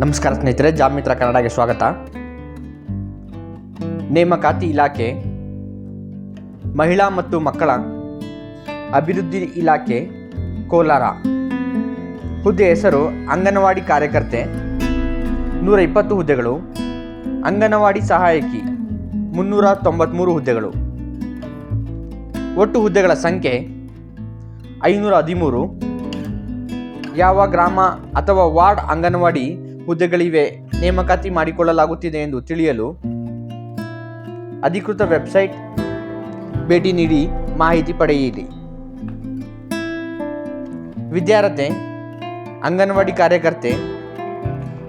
ನಮಸ್ಕಾರ ಸ್ನೇಹಿತರೆ ಜಾಬ್ ಮಿತ್ರ ಕನ್ನಡಗೆ ಸ್ವಾಗತ. ನೇಮಕಾತಿ ಇಲಾಖೆ, ಮಹಿಳಾ ಮತ್ತು ಮಕ್ಕಳ ಅಭಿವೃದ್ಧಿ ಇಲಾಖೆ, ಕೋಲಾರ. ಹುದ್ದೆ ಹೆಸರು ಅಂಗನವಾಡಿ ಕಾರ್ಯಕರ್ತೆ. ನೂರ ಇಪ್ಪತ್ತು ಹುದ್ದೆಗಳು, ಅಂಗನವಾಡಿ ಸಹಾಯಕಿ, ಮುನ್ನೂರ ತೊಂಬತ್ತ್ಮೂರು ಹುದ್ದೆಗಳು. ಒಟ್ಟು ಹುದ್ದೆಗಳ ಸಂಖ್ಯೆ ಐನೂರ ಹದಿಮೂರು. ಯಾವ ಗ್ರಾಮ ಅಥವಾ ವಾರ್ಡ್ ಅಂಗನವಾಡಿ ಹುದ್ದೆಗಳಿವೆ ನೇಮಕಾತಿ ಮಾಡಿಕೊಳ್ಳಲಾಗುತ್ತಿದೆ ಎಂದು ತಿಳಿಯಲು ಅಧಿಕೃತ ವೆಬ್ಸೈಟ್ ಭೇಟಿ ನೀಡಿ ಮಾಹಿತಿ ಪಡೆಯಿರಿ. ವಿದ್ಯಾರ್ಥಿ ಅಂಗನವಾಡಿ ಕಾರ್ಯಕರ್ತೆ,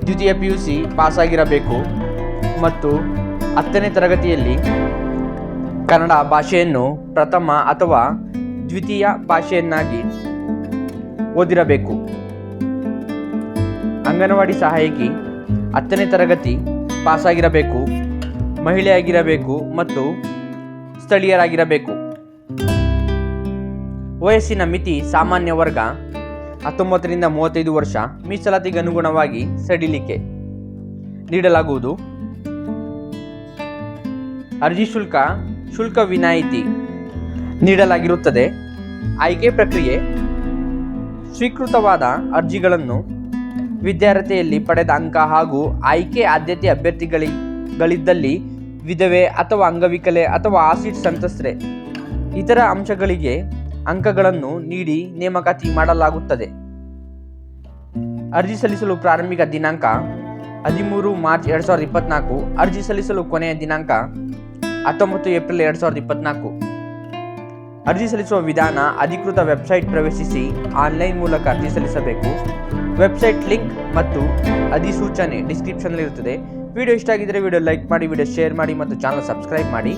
ದ್ವಿತೀಯ ಪಿ ಯು ಸಿ ಪಾಸಾಗಿರಬೇಕು ಮತ್ತು ಹತ್ತನೇ ತರಗತಿಯಲ್ಲಿ ಕನ್ನಡ ಭಾಷೆಯನ್ನು ಪ್ರಥಮ ಅಥವಾ ದ್ವಿತೀಯ ಭಾಷೆಯನ್ನಾಗಿ ಓದಿರಬೇಕು. ಅಂಗನವಾಡಿ ಸಹಾಯಕಿ ಹತ್ತನೇ ತರಗತಿ ಪಾಸಾಗಿರಬೇಕು, ಮಹಿಳೆಯಾಗಿರಬೇಕು ಮತ್ತು ಸ್ಥಳೀಯರಾಗಿರಬೇಕು. ವಯಸ್ಸಿನ ಮಿತಿ ಸಾಮಾನ್ಯ ವರ್ಗ ಹತ್ತೊಂಬತ್ತರಿಂದ ಮೂವತ್ತೈದು ವರ್ಷ ಮೀಸಲಾತಿಗೆ ಅನುಗುಣವಾಗಿ ಸಡಿಲಿಕೆ ನೀಡಲಾಗುವುದು. ಅರ್ಜಿ ಶುಲ್ಕ ಶುಲ್ಕ ವಿನಾಯಿತಿ ನೀಡಲಾಗಿರುತ್ತದೆ. ಆಯ್ಕೆ ಪ್ರಕ್ರಿಯೆ, ಸ್ವೀಕೃತವಾದ ಅರ್ಜಿಗಳನ್ನು ವಿದ್ಯಾರ್ಥಿಯಲ್ಲಿ ಪಡೆದ ಅಂಕ ಹಾಗೂ ಆಯ್ಕೆ ಆದ್ಯತೆ ಅಭ್ಯರ್ಥಿಗಳಿಗಳಿದ್ದಲ್ಲಿ ವಿಧವೆ ಅಥವಾ ಅಂಗವಿಕಲೆ ಅಥವಾ ಆಸಿಡ್ ಸಂತ್ರಸ್ತರೆ ಇತರ ಅಂಶಗಳಿಗೆ ಅಂಕಗಳನ್ನು ನೀಡಿ ನೇಮಕಾತಿ ಮಾಡಲಾಗುತ್ತದೆ. ಅರ್ಜಿ ಸಲ್ಲಿಸಲು ಪ್ರಾರಂಭಿಕ ದಿನಾಂಕ ಹದಿಮೂರು ಮಾರ್ಚ್ ಎರಡು ಸಾವಿರದ ಇಪ್ಪತ್ನಾಲ್ಕು. ಅರ್ಜಿ ಸಲ್ಲಿಸಲು ಕೊನೆಯ ದಿನಾಂಕ ಹತ್ತೊಂಬತ್ತು ಏಪ್ರಿಲ್ ಎರಡು ಸಾವಿರದ ಇಪ್ಪತ್ನಾಲ್ಕು. ಅರ್ಜಿ ಸಲ್ಲಿಸುವ ವಿಧಾನ ಅಧಿಕೃತ ವೆಬ್ಸೈಟ್ ಪ್ರವೇಶಿಸಿ ಆನ್ಲೈನ್ ಮೂಲಕ ಅರ್ಜಿ ಸಲ್ಲಿಸಬೇಕು. ವೆಬ್ಸೈಟ್ ಲಿಂಕ್ ಮತ್ತು ಅಧಿಸೂಚನೆ ಡಿಸ್ಕ್ರಿಪ್ಷನ್ನಲ್ಲಿರುತ್ತದೆ. ವಿಡಿಯೋ ಇಷ್ಟ ಆಗಿದ್ದರೆ ವಿಡಿಯೋ ಲೈಕ್ ಮಾಡಿ, ವಿಡಿಯೋ ಶೇರ್ ಮಾಡಿ ಮತ್ತು ಚಾನಲ್ ಸಬ್ಸ್ಕ್ರೈಬ್ ಮಾಡಿ.